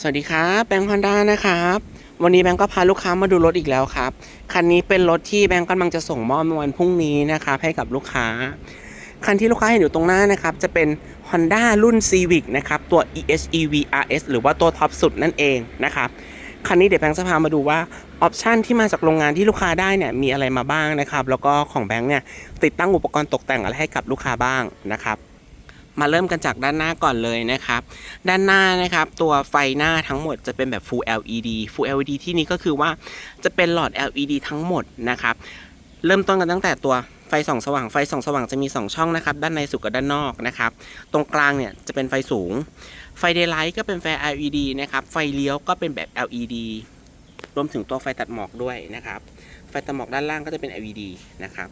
สวัสดีครับแบงค์ฮอนด้านะครับ วันนี้แบงค์ก็พาลูกค้ามาดูรถอีกแล้วครับ คันนี้เป็นรถที่แบงค์กำลังจะส่งมอบในวันพรุ่งนี้นะครับให้กับลูกค้า คันที่ลูกค้าเห็นอยู่ตรงหน้านะครับ จะเป็น Honda รุ่น Civic นะครับ ตัว EHEV RS หรือว่าตัวท็อปสุดนั่นเองนะครับ คันนี้เดี๋ยวแบงค์จะพามาดูว่าออปชันที่มาจากโรงงานที่ลูกค้าได้เนี่ยมีอะไรมาบ้างนะครับ แล้วก็ของแบงค์เนี่ยติดตั้งอุปกรณ์ตกแต่งอะไรให้กับลูกค้าบ้างนะครับ มาเริ่มกันจากด้านหน้าก่อนเลยนะครับ ด้านหน้านะครับตัวไฟหน้าทั้งหมดจะเป็นแบบ Full LED Full LED ที่นี้ก็คือว่าจะเป็นหลอด LED ทั้งหมดนะครับเริ่มต้นกันตั้งแต่ตัวไฟส่องสว่างไฟส่องสว่างจะมี 2 ช่องนะครับ ด้านในสุดกับด้านนอกนะครับ ตรงกลางเนี่ยจะเป็นไฟสูง ไฟเดย์ไลท์ก็เป็นไฟ LED นะครับ ไฟเลี้ยวก็เป็นแบบ LED รวมถึงตัวไฟตัดหมอกด้วยนะครับ ไฟตัดหมอกด้านล่างก็จะเป็น LED นะครับ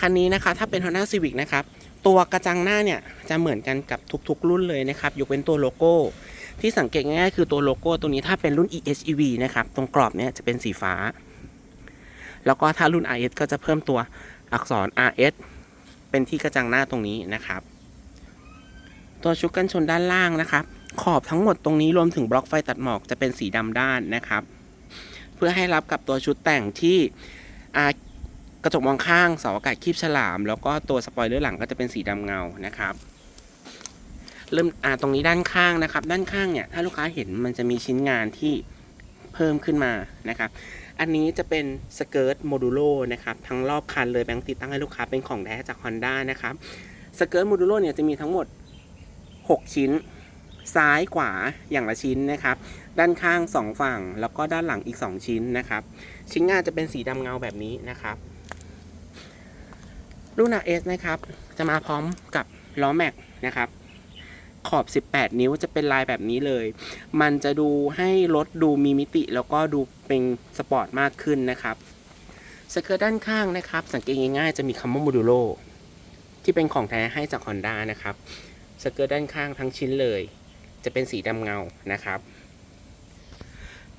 คันนี้นะคะถ้าเป็น Honda Civic นะครับตัวกระจังหน้าเนี่ยจะเหมือนกันกับทุกๆ รุ่นเลยนะครับยกเว้นตัวโลโก้ ที่สังเกตง่ายๆคือตัวโลโก้ตัวนี้ถ้าเป็นรุ่น EHEV นะครับตรงกรอบเนี่ยจะเป็นสีฟ้า แล้วก็ถ้ารุ่น RS ก็จะเพิ่มตัวอักษร RS เป็นที่กระจังหน้าตรงนี้นะครับ ตัวชุดกันชนด้านล่างนะครับ ขอบทั้งหมดตรงนี้รวมถึงบล็อกไฟตัดหมอกจะเป็นสีดำด้านนะครับ เพื่อให้รับกับตัวชุดแต่งที่ กระจกมองข้างเสาอากาศคีบฉลาม แล้วก็ตัวสปอยเลอร์หลังก็จะเป็นสีดำเงานะครับ เริ่มอ่าตรงนี้ด้านข้างนะครับ ด้านข้างเนี่ยถ้าลูกค้าเห็นมันจะมีชิ้นงานที่เพิ่มขึ้นมานะครับอันนี้จะเป็นสเกิร์ตโมดูโลนะครับทั้งรอบคันเลยแบงค์ติดตั้งให้ลูกค้าเป็นของแท้จาก Honda นะครับสเกิร์ตโมดูโลเนี่ยจะมีทั้งหมด 6 ชิ้น ซ้ายขวาอย่างละชิ้นนะครับ ด้านข้าง 2 ฝั่ง แล้วก็ด้านหลังอีก 2 ชิ้นนะครับ ชิ้นงานจะเป็นสีดำเงาแบบนี้นะครับ รุ่น RS นะครับ จะมาพร้อมกับล้อแม็กนะครับ ขอบ 18 นิ้วจะเป็นลายแบบนี้เลย มันจะดูให้รถดูมีมิติ แล้วก็ดูเป็นสปอร์ตมากขึ้นนะครับสเกิร์ตด้านข้างนะครับ สังเกตง่ายๆจะมีคำว่าโมดูโลที่เป็นของแท้ให้จาก Honda นะครับสเกิร์ตด้านข้างทั้งชิ้นเลย จะเป็นสีดำเงานะครับ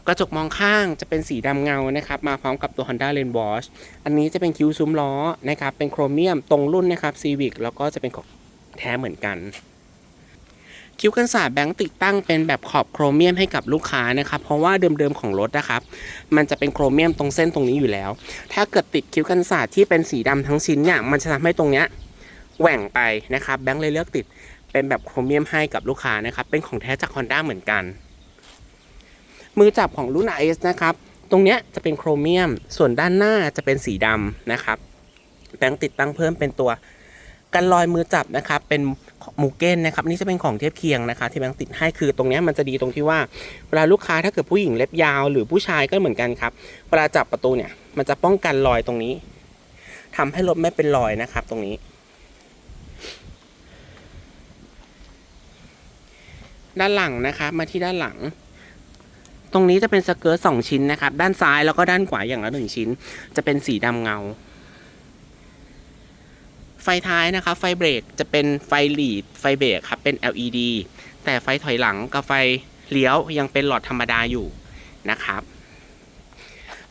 กระจกมองข้างจะเป็นสีดำเงานะครับ มาพร้อมกับตัว Honda Lane Wash อันนี้จะเป็นคิ้วซุ้มล้อนะครับ เป็นโครเมียมตรงรุ่นนะครับ Civic แล้วก็จะเป็นของแท้เหมือนกัน คิ้วกันศาสตร์แบงค์ติดตั้งเป็นแบบขอบโครเมียมให้กับลูกค้านะครับ เพราะว่าเดิมๆของรถนะครับ มันจะเป็นโครเมียมตรงเส้นตรงนี้อยู่แล้ว ถ้าเกิดติดคิ้วกันศาสตร์ที่เป็นสีดำทั้งชิ้นเนี่ย มันจะทำให้ตรงเนี้ยแหว่งไปนะครับ แบงค์เลยเลือกติดเป็นแบบโครเมียมให้กับลูกค้านะครับ เป็นของแท้จาก Honda เหมือนกัน มือจับของรุ่น RS นะครับ ตรงเนี้ยจะเป็นโครเมียม ส่วนด้านหน้าจะเป็นสีดำนะครับแบงค์ติดตั้งเพิ่มเป็นตัวกันรอยมือจับนะครับ เป็นมูเก้นนะครับนี่จะเป็นของเทียบเคียงนะคะ ที่แบงค์ติดให้คือตรงนี้มันจะดีตรงที่ว่า เวลาลูกค้าถ้าเกิดผู้หญิงเล็บยาว หรือผู้ชายก็เหมือนกันครับ เวลาจับประตูเนี่ย มันจะป้องกันรอยตรงนี้ทำให้รถไม่เป็นรอยนะครับ ตรงนี้ ด้านหลังนะครับมาที่ด้านหลัง ตรงนี้จะเป็นสเกิร์ตสองชิ้นนะครับ ด้านซ้ายแล้วก็ด้านขวาอย่างละหนึ่งชิ้น จะเป็นสีดำเงา ไฟท้ายนะครับ ไฟเบรกจะเป็นไฟหลีดไฟเบรกครับ เป็น LED แต่ไฟถอยหลังกับไฟเลี้ยวยังเป็นหลอดธรรมดาอยู่นะครับ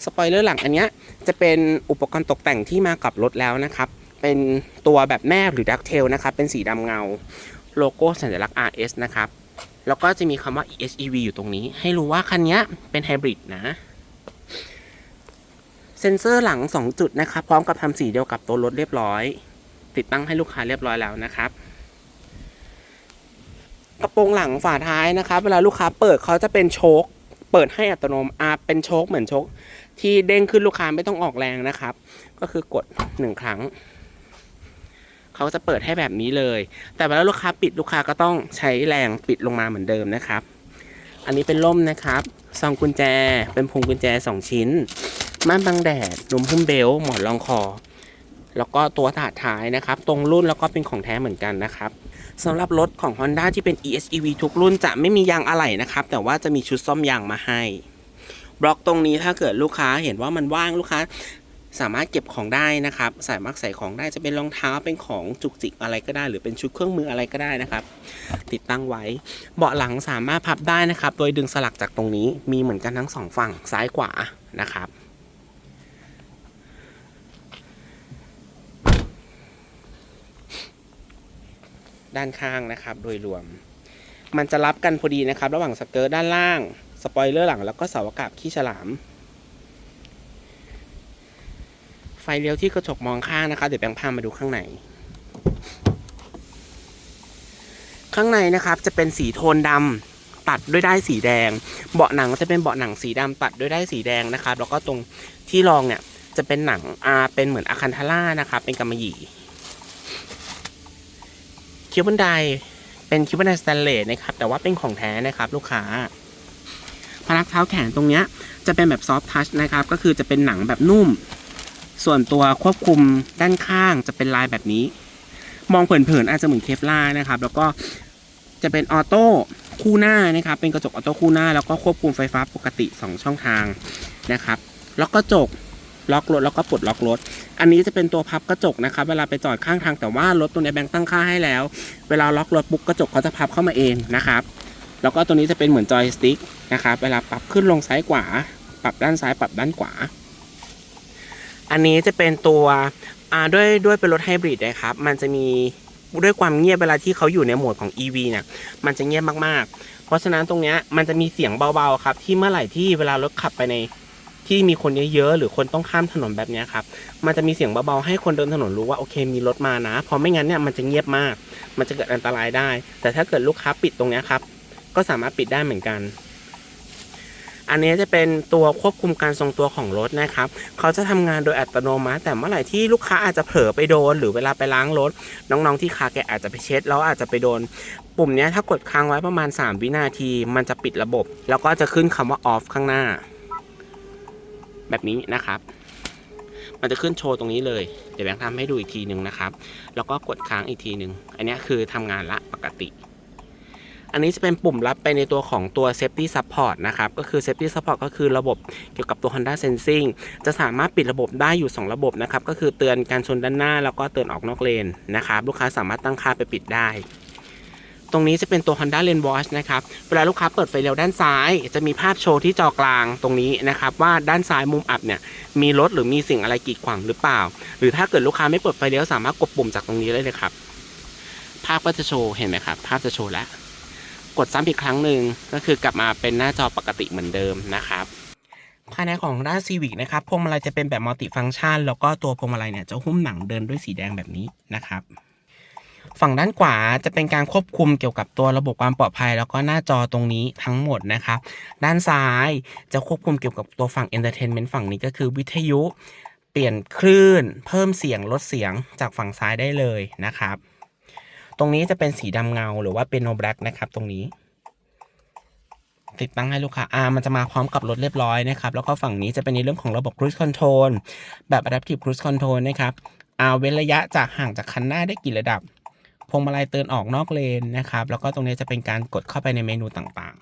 สปอยเลอร์หลังอันนี้จะเป็นอุปกรณ์ตกแต่งที่มากับรถแล้วนะครับ เป็นตัวแบบแนบหรือดักเทลนะครับ เป็นสีดำเงา โลโก้สัญลักษณ์ RS นะครับ แล้วก็จะมีคำว่า EHEV อยู่ตรงนี้ ให้รู้ว่าคันนี้เป็นไฮบริดนะ เซ็นเซอร์หลัง 2 จุดนะครับ พร้อมกับทำสีเดียวกับตัวรถเรียบร้อย ติดตั้งให้ลูกค้าเรียบร้อยแล้วนะครับกระโปรงหลังฝาท้ายนะครับเวลาลูกค้าเปิดเขาจะเป็นโชคเปิดให้อัตโนมัติอ่าเป็นโชคเหมือนโชคที่เด้งขึ้นลูกค้าไม่ต้องออกแรงนะครับ ก็คือกดหนึ่งครั้ง เขาจะเปิดให้แบบนี้เลย แต่เวลาลูกค้าปิดลูกค้าก็ต้องใช้แรงปิดลงมาเหมือนเดิมนะครับ อันนี้เป็นล่มนะครับซองกุญแจเป็นพวงกุญแจ 2 ชิ้น ม่านบังแดดนมพุ่มเบลต์หมอนรองคอ แล้วก็ตัวถาดท้ายนะครับ ตรงรุ่นแล้วก็เป็นของแท้เหมือนกันนะครับสำหรับรถของ Honda ที่เป็น EHEV ทุกรุ่นจะไม่มียางอะไหล่นะครับ แต่ว่าจะมีชุดซ่อมยางมาให้ บล็อกตรงนี้ถ้าเกิดลูกค้าเห็นว่ามันว่างลูกค้า สามารถเก็บของได้นะครับสามารถใส่ของได้จะเป็นรองเท้าเป็นของจุกจิกอะไรก็ได้ หรือเป็นชุดเครื่องมืออะไรก็ได้นะครับ ติดตั้งไว้ เบาะหลังสามารถพับได้นะครับ โดยดึงสลักจากตรงนี้มีเหมือนกันทั้งสองฝั่งซ้ายขวานะครับด้านข้างนะครับโดยรวม มันจะรับกันพอดีนะครับ ระหว่างสเกิร์ตด้านล่าง สปอยเลอร์หลังแล้วก็เสาอากาศขี้ฉลาม ไฟเลี้ยวที่กระจกมองข้างนะครับเดี๋ยวแบงค์พามาดูข้างใน ข้างในนะครับจะเป็นสีโทนดำตัดด้วยได้สีแดง เบาะหนังจะเป็นเบาะหนังสีดำตัดด้วยได้สีแดงนะครับ แล้วก็ตรงที่รองเนี่ยจะเป็นหนังอาเป็นเหมือนอาคันทาร่านะครับเป็นกำมะหยี่คิวบันไดเป็นคิวบันไดสแตนเลสนะครับ แต่ว่าเป็นของแท้นะครับ ลูกค้าพนักเท้าแขนตรงเนี้ยจะเป็นแบบซอฟทัชนะครับ ก็คือจะเป็นหนังแบบนุ่ม ส่วนตัวควบคุมด้านข้างจะเป็นลายแบบนี้ มองเผินๆอาจจะเหมือนเคฟลานะครับ แล้วก็จะเป็นออโต้คู่หน้านะครับ เป็นกระจกออโต้คู่หน้า แล้วก็ควบคุมไฟฟ้าปกติ 2 ช่องทางนะครับ ล็อกกระจก ล็อกรถ แล้วก็ปลดล็อกรถ อันนี้จะเป็นตัวพับกระจกนะครับ เวลาไปจอดข้างทางแต่ว่ารถตัวนี้แบงค์ตั้งค่าให้แล้ว เวลาล็อกรถปุ๊บกระจกเขาจะพับเข้ามาเองนะครับ แล้วก็ตัวนี้จะเป็นเหมือนจอยสติ๊กนะครับ เวลาปรับขึ้นลงซ้ายขวา ปรับด้านซ้าย ปรับด้านขวา อันนี้จะเป็นตัวอ่าด้วยด้วยเป็นรถไฮบริดนะครับ มันจะมีด้วยความเงียบเวลาที่เขาอยู่ในโหมดของ EV เนี่ย มันจะเงียบมากๆ เพราะฉะนั้นตรงเนี้ยมันจะมีเสียงเบาๆครับ ที่เมื่อไหร่ที่เวลารถขับไปในที่มีคนเยอะๆหรือคนต้องข้ามถนนแบบเนี้ยครับ มันจะมีเสียงเบาๆให้คนเดินถนนรู้ว่าโอเคมีรถมานะ เพราะไม่งั้นเนี่ยมันจะเงียบมาก มันจะเกิดอันตรายได้ แต่ถ้าเกิดลูกค้าปิดตรงเนี้ยครับ ก็สามารถปิดได้เหมือนกัน อันนี้จะเป็นตัวควบคุมการทรงตัวของรถนะครับ เขาจะทำงานโดยอัตโนมัติ แต่เมื่อไหร่ที่ลูกค้าอาจจะเผลอไปโดน หรือเวลาไปล้างรถ น้องๆที่คาแกะอาจจะไปเช็ดแล้วอาจจะไปโดน ปุ่มนี้ถ้ากดค้างไว้ประมาณ 3 วินาที มันจะปิดระบบ แล้วก็จะขึ้นคำว่า off ข้างหน้า แบบนี้นะครับ มันจะขึ้นโชว์ตรงนี้เลย เดี๋ยวแบงค์ทำให้ดูอีกทีหนึ่งนะครับ แล้วก็กดค้างอีกทีหนึ่งอันนี้คือทำงานละปกติ อันนี้จะเป็นปุ่มรับไปในตัวของตัว Safety Support นะครับ ก็คือ Safety Support ก็คือระบบเกี่ยวกับตัว Honda Sensing จะสามารถปิดระบบได้อยู่ 2 ระบบนะครับ ก็คือเตือนการชนด้านหน้า แล้วก็เตือนออกนอกเลนนะครับ ลูกค้าสามารถตั้งค่าไปปิดได้ ตรงนี้จะเป็นตัว Honda Lane Watch นะครับ เวลาลูกค้าเปิดไฟเลี้ยวด้านซ้าย จะมีภาพโชว์ที่จอกลางตรงนี้นะครับ ว่าด้านซ้ายมุมอับเนี่ยมีรถหรือมีสิ่งอะไรกีดขวางหรือเปล่า หรือถ้าเกิดลูกค้าไม่เปิดไฟเลี้ยวสามารถกดปุ่มจากตรงนี้ได้เลยครับภาพก็จะโชว์เห็นไหมครับ ภาพจะโชว์แล้ว กดซ้ำอีกครั้งหนึ่งก็คือกลับมาเป็นหน้าจอปกติเหมือนเดิมนะครับภายในของด้าน Civic นะครับพวงมาลัยจะเป็นแบบมัลติฟัง c t ชัน แล้วก็ตัวพวงมาลัยเนี่ยจะหุ้มหนังเดินด้วยสีแดงแบบนี้นะครับ ฝั่งด้านขวาจะเป็นการควบคุมเกี่ยวกับตัวระบบความปลอดภัย แล้วก็หน้าจอตรงนี้ทั้งหมดนะครับ ด้านซ้ายจะควบคุมเกี่ยวกับตัวฝั่ง Entertainment ฝั่งนี้ก็คือวิทยุ เปลี่ยนคลื่น เพิ่มเสียงลดเสียงจากฝั่งซ้ายได้เลยนะครับ ตรงนี้จะเป็นสีดำเงาหรือว่าเป็นโนแบล็กนะครับ ตรงนี้ ติดตั้งให้ลูกค้าอ่ามันจะมาพร้อมกับรถเรียบร้อยนะครับ แล้วก็ฝั่งนี้จะเป็นในเรื่องของระบบ Cruise Control แบบ Adaptive Cruise Control นะครับอาเว้นระยะจากห่างจากคันหน้าได้กี่ระดับ พวงมาลัยเตือนออกนอกเลนนะครับ แล้วก็ตรงนี้จะเป็นการกดเข้าไปในเมนูต่าง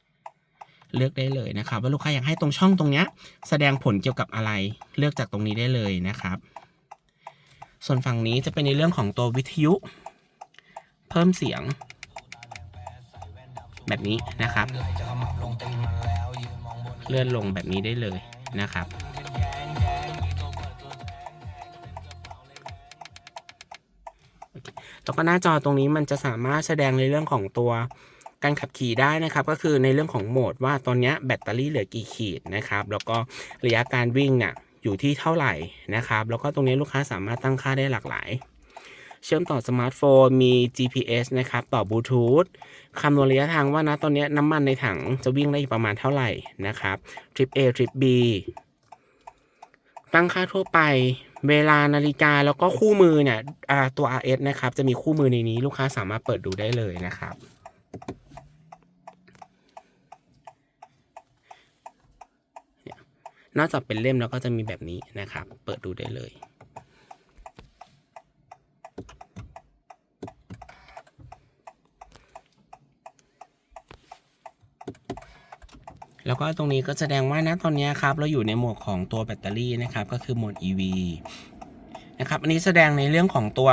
ๆ เลือกได้เลยนะครับ ว่าลูกค้าอยากให้ตรงช่องตรงนี้แสดงผลเกี่ยวกับอะไร เลือกจากตรงนี้ได้เลยนะครับ ส่วนฝั่งนี้จะเป็นในเรื่องของตัววิทยุ เพิ่มเสียง แบบนี้นะครับ เลื่อนลงแบบนี้ได้เลยนะครับ แล้วก็หน้าจอตรงนี้มันจะสามารถแสดงในเรื่องของตัวการขับขี่ได้นะครับ ก็คือในเรื่องของโหมดว่าตอนนี้แบตเตอรี่เหลือกี่ขีดนะครับ แล้วก็ระยะการวิ่งเนี่ยอยู่ที่เท่าไหร่นะครับ แล้วก็ตรงนี้ลูกค้าสามารถตั้งค่าได้หลากหลาย เชื่อมต่อสมาร์ทโฟน มี GPS นะครับ ต่อบลูทูธคำนวณระยะทางว่านะตอนนี้น้ำมันในถังจะวิ่งได้ประมาณเท่าไหร่นะครับทริป A ทริป B ตั้งค่าทั่วไปเวลานาฬิกาแล้วก็คู่มือเนี่ยตัว RS นะครับ จะมีคู่มือในนี้ลูกค้าสามารถเปิดดูได้เลยนะครับเนี่ยนอกจากเป็นเล่มแล้วก็จะมีแบบนี้นะครับ เปิดดูได้เลย แล้วก็ตรงนี้ก็แสดงว่านะตอนนี้ครับเราอยู่ในโหมดของตัวแบตเตอรี่นะครับก็คือโหมด EV นะครับอันนี้แสดงในเรื่องของตัว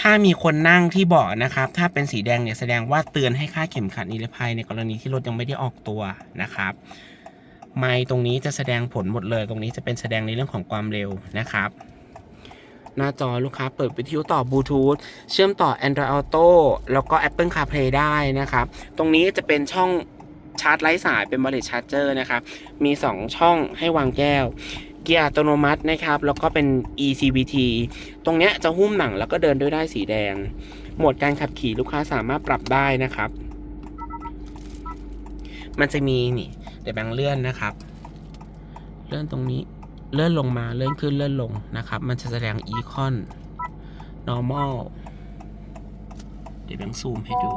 ถ้ามีคนนั่งที่เบาะนะครับ ถ้าเป็นสีแดงเนี่ยแสดงว่าเตือนให้ค่าเข็มขัดนิรภัยในกรณีที่รถยังไม่ได้ออกตัวนะครับไมค์ตรงนี้จะแสดงผลหมดเลย ตรงนี้จะเป็นแสดงในเรื่องของความเร็วนะครับ หน้าจอลูกค้าเปิดวิทยุต่อบลูทูธเชื่อมต่อ Android Auto แล้วก็ Apple CarPlay ได้นะครับ ตรงนี้จะเป็นช่อง ชาร์จไร้สายเป็น wireless charger นะครับมี 2 ช่องให้วางแก้ว เกียร์อัตโนมัตินะครับ แล้วก็เป็น ECVT ตรงเนี้ยจะหุ้มหนังแล้วก็เดินด้วยได้สีแดง โหมดการขับขี่ลูกค้าสามารถปรับได้นะครับ มันจะมีนี่ เดี๋ยวแบงเลื่อนนะครับ เลื่อนตรงนี้เลื่อนลงมาเลื่อนขึ้นเลื่อนลงนะครับ มันจะแสดงอีคอน normal เดี๋ยวแบงซูมให้ดู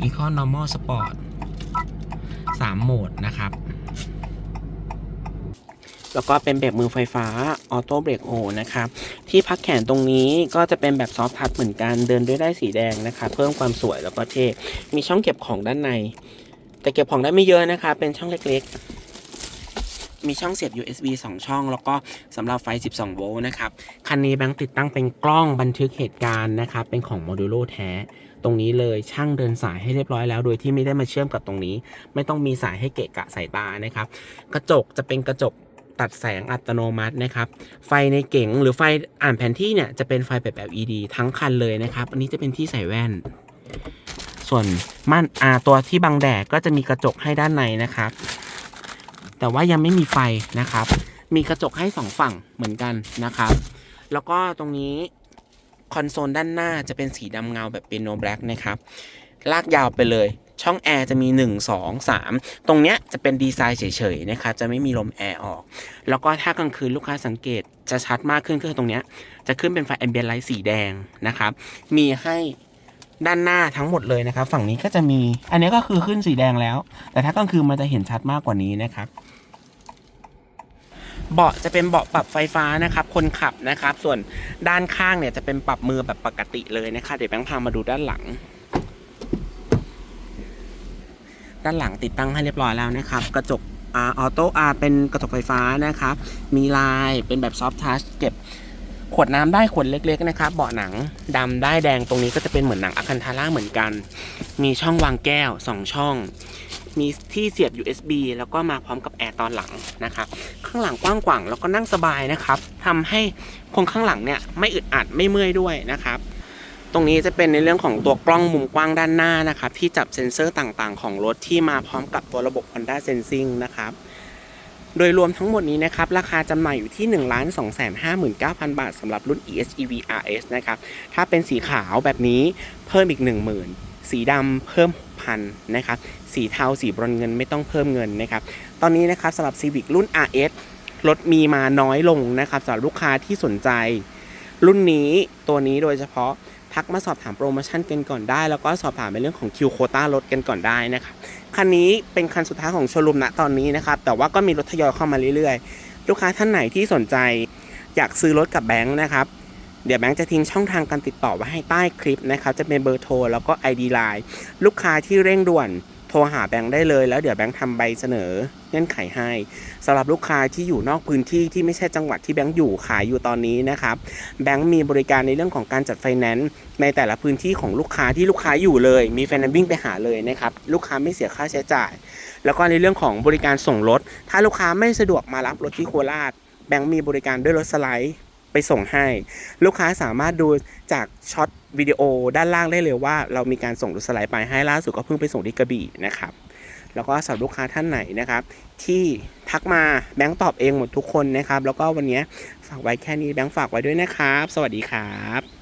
อีคอน normal sport สามโหมดนะครับ แล้วก็เป็นแบบมือไฟฟ้าออโต้เบรกโอนะครับ ที่พักแขนตรงนี้ก็จะเป็นแบบซอฟทัชเหมือนกันเดินด้วยได้สีแดงนะครับเพิ่มความสวยแล้วก็เท่มีช่องเก็บของด้านใน แต่เก็บของได้ไม่เยอะนะคะ เป็นช่องเล็กๆมีช่องเสียบ USB 2 ช่อง แล้วก็สำหรับไฟ 12 โวลต์นะครับ คันนี้แบงค์ติดตั้งเป็นกล้องบันทึกเหตุการณ์นะครับ เป็นของโมดูโลแท้ ตรงนี้เลยช่างเดินสายให้เรียบร้อยแล้ว โดยที่ไม่ได้มาเชื่อมกับตรงนี้ ไม่ต้องมีสายให้เกะกะสายตานะครับ กระจกจะเป็นกระจกตัดแสงอัตโนมัตินะครับ ไฟในเก๋งหรือไฟอ่านแผนที่เนี่ยจะเป็นไฟแบบ LED ทั้งคันเลยนะครับ อันนี้จะเป็นที่ใส่แว่น ส่วนม่านอาตัวที่บังแดดก็จะมีกระจกให้ด้านในนะครับ แต่ว่ายังไม่มีไฟนะครับ มีกระจกให้สองฝั่งเหมือนกันนะครับ แล้วก็ตรงนี้ คอนโซลด้านหน้าจะเป็นสีดำเงาแบบเปียโนแบล็กนะครับลากยาวไปเลย ช่องแอร์จะมี 1 2 3 ตรงเนี้ยจะเป็นดีไซน์เฉยๆนะครับจะไม่มีลมแอร์ออก แล้วก็ถ้ากลางคืนลูกค้าสังเกตจะชัดมากขึ้นคือตรงเนี้ยจะขึ้นเป็นไฟแอมเบียนไลท์สีแดงนะครับ มีให้ด้านหน้าทั้งหมดเลยนะครับ ฝั่งนี้ก็จะมี อันนี้ก็คือขึ้นสีแดงแล้ว แต่ถ้ากลางคืนมันจะเห็นชัดมากกว่านี้นะครับ เบาะจะเป็นเบาะปรับไฟฟ้านะครับ คนขับนะครับ ส่วนด้านข้างเนี่ยจะเป็นปรับมือแบบปกติเลยนะคะเดี๋ยวแบงค์พามาดูด้านหลัง ด้านหลังติดตั้งให้เรียบร้อยแล้วนะครับ กระจกออโต้อาเป็นกระจกไฟฟ้านะครับ มีลายเป็นแบบซอฟท์ทัชเก็บขวดน้ำได้ขวดเล็กๆนะครับ เบาะหนังดำได้แดงตรงนี้ก็จะเป็นเหมือนหนังอะคันทาร่าเหมือนกัน มีช่องวางแก้ว 2 ช่อง มีที่เสียบ USB แล้วก็มาพร้อมกับแอร์ตอนหลังนะครับข้างหลังกว้างขวางแล้วก็นั่งสบายนะครับทำให้คนข้างหลังเนี่ยไม่อึดอัดไม่เมื่อยด้วยนะครับตรงนี้จะเป็นในเรื่องของตัวกล้องมุมกว้างด้านหน้านะครับ ที่จับเซ็นเซอร์ต่างๆ ของรถที่มาพร้อมกับตัวระบบ Honda Sensing นะครับ โดยรวมทั้งหมดนี้นะครับ ราคาจำหน่ายอยู่ที่ 1 2 5 9 0 0 0บาทสำหรับรุ่น EHEV RS นะครับ ถ้าเป็นสีขาวแบบนี้เพิ่มอีก 10,000 สีดำเพิ่ม 6,000 นะครับ สีเทาสีบรอนเงินไม่ต้องเพิ่มเงินนะครับ ตอนนี้นะครับสำหรับ Civic รุ่น RS รถมีมาน้อยลงนะครับสำหรับลูกค้าที่สนใจ รุ่นนี้ตัวนี้โดยเฉพาะทักมาสอบถามโปรโมชั่นกันก่อนได้ แล้วก็สอบถามในเรื่องของคิวโคต้ารถกันก่อนได้นะครับคันนี้เป็นคันสุดท้ายของโชว์รูมณตอนนี้นะครับ แต่ว่าก็มีรถทยอยเข้ามาเรื่อยๆ ลูกค้าท่านไหนที่สนใจอยากซื้อรถกับแบงค์นะครับเดี๋ยวแบงค์จะทิ้งช่องทางการติดต่อไว้ให้ใต้คลิปนะครับ จะเป็นเบอร์โทรแล้วก็ ID Line ลูกค้าที่เร่งด่วน รหาแบงค์ได้เลยแล้วเดี๋ยวแบงค์ทำใบเสนอเงื่อนไขให้สำหรับลูกค้าที่อยู่นอกพื้นที่ที่ไม่ใช่จังหวัดที่แบงค์อยู่ขายอยู่ตอนนี้นะครับแบงค์มีบริการในเรื่องของการจัดไฟแนนซ์ในแต่ละพื้นที่ของลูกค้าที่ลูกค้าอยู่เลย มีไฟแนนซ์วิ่งไปหาเลยนะครับลูกค้าไม่เสียค่าใช้จ่าย แล้วก็ในเรื่องของบริการส่งรถ ถ้าลูกค้าไม่สะดวกมารับรถที่โคราชแบงค์มีบริการด้วยรถสไลด์ ไปส่งให้ ลูกค้าสามารถดูจากช็อตวิดีโอด้านล่างได้เลยว่า เรามีการส่งรถสไลด์ไปให้ล่าสุดก็เพิ่งไปส่งที่กระบี่นะครับแล้วก็สำหรับลูกค้าท่านไหนนะครับ ที่ทักมาแบงค์ตอบเองหมดทุกคนนะครับ แล้วก็วันนี้ฝากไว้แค่นี้แบงค์ฝากไว้ด้วยนะครับ สวัสดีครับ